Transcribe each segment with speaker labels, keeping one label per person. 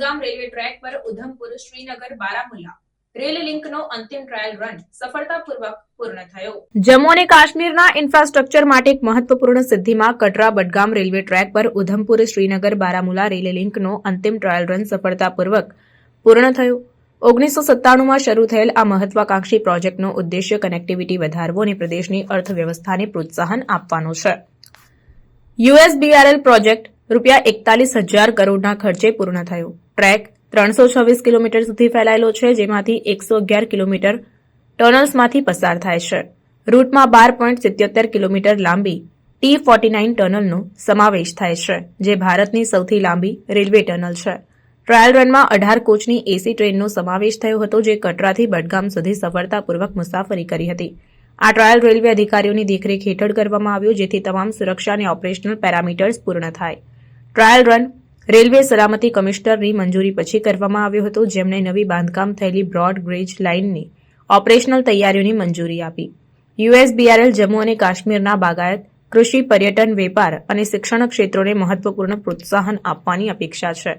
Speaker 1: Budgam railway track પર ઉધમપુર શ્રીનગર બારામુલ્લા. પૂર્ણ થયો. જમ્મુ અને કાશ્મીરના ઇન્ફ્રાસ્ટ્રક્ચર માટે એક મહત્વપૂર્ણ સિદ્ધિમાં કટરા બડગામ રેલવે ટ્રેક પર ઉધમપુર શ્રીનગર બારામુલા રેલ લિંકનો અંતિમ ટ્રાયલ રન સફળતાપૂર્વક પૂર્ણ થયો. ઓગણીસો સત્તાણુંમાં શરૂ થયેલ આ મહત્વાકાંક્ષી પ્રોજેક્ટનો ઉદ્દેશ્ય કનેક્ટિવિટી વધારવો અને પ્રદેશની અર્થવ્યવસ્થાને પ્રોત્સાહન આપવાનો છે. યુએસબીઆરએલ પ્રોજેક્ટ રૂપિયા એકતાલીસ હજાર કરોડના ખર્ચે પૂર્ણ થયો. ટ્રેક ત્રણસો છવ્વીસ કિલોમીટર સુધી ફેલાયેલો છે, જેમાંથી એકસો અગિયાર કિલોમીટર ટનલ્સમાંથી પસાર થાય છે. રૂટમાં બાર પોઈન્ટ સિત્યોતેર કિલોમીટર લાંબી ટી ફોર્ટી નાઇન ટનલનો સમાવેશ થાય છે, જે ભારતની સૌથી લાંબી રેલવે ટનલ છે. ટ્રાયલ રનમાં અઢાર કોચની એસી ટ્રેનનો સમાવેશ થયો હતો, જે કટરાથી બડગામ સુધી સફળતાપૂર્વક મુસાફરી કરી હતી. આ ટ્રાયલ રેલવે અધિકારીઓની દેખરેખ હેઠળ કરવામાં આવ્યો, જેથી તમામ સુરક્ષા અને ઓપરેશનલ પેરામીટર્સ પૂર્ણ થાય. ટ્રાયલ રન રેલવે સલામતી કમિશનરની મંજૂરી પછી કરવામાં આવ્યો હતો, જેમણે નવી બાંધકામ થયેલી બ્રોડ ગ્રેજ લાઇનની ઓપરેશનલ તૈયારીઓની મંજૂરી આપી. યુએસબીઆરએલ જમ્મુ અને કાશ્મીરના બાગાયત, કૃષિ, પર્યટન, વેપાર અને શિક્ષણ ક્ષેત્રોને મહત્વપૂર્ણ પ્રોત્સાહન આપવાની અપેક્ષા છે.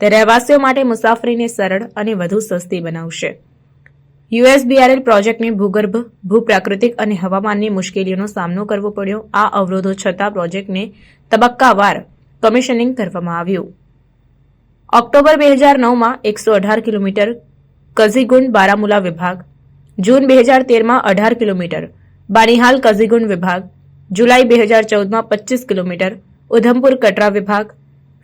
Speaker 1: તે રહેવાસીઓ માટે મુસાફરીને સરળ અને વધુ સસ્તી બનાવશે. યુએસબીઆરએલ પ્રોજેક્ટને ભૂગર્ભ, ભૂપ્રાકૃતિક અને હવામાનની મુશ્કેલીઓનો સામનો કરવો પડ્યો. આ અવરોધો છતાં પ્રોજેક્ટને તબક્કાવાર કમિશનિંગ કરવામાં આવ્યું. ઓક્ટોબર બે હજાર નવમાં એકસો અઢાર કિલોમીટર કઝીગુંડ બારામુલા વિભાગ, જૂન બે હજાર તેરમાં અઢાર કિલોમીટર બાનિહાલ કઝીગુંડ વિભાગ, જુલાઈ બે હજાર ચૌદમાં પચીસ કિલોમીટર ઉધમપુર કટરા વિભાગ,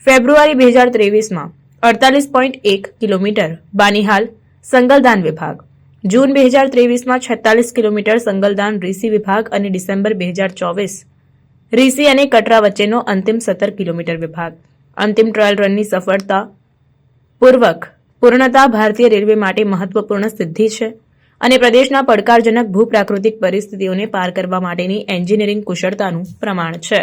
Speaker 1: ફેબ્રુઆરી બે હજાર ત્રેવીસમાં અડતાલીસ પોઈન્ટ એક કિલોમીટર બાનિહાલ સંગલદાન વિભાગ, જૂન બે હજાર ત્રેવીસમાં છેતાલીસ કિલોમીટર સંગલદાન રીસી વિભાગ અને ડિસેમ્બર બે હજાર ચોવીસ રીસી અને કટરા વચ્ચેનો અંતિમ સત્તર કિલોમીટર વિભાગ. અંતિમ ટ્રાયલ રનની સફળતા પૂર્વક પૂર્ણતા ભારતીય રેલવે માટે મહત્વપૂર્ણ સિદ્ધિ છે અને પ્રદેશના પડકારજનક ભૂપ્રાકૃતિક પરિસ્થિતિઓને પાર કરવા માટેની એન્જિનિયરિંગ કુશળતાનું પ્રમાણ છે.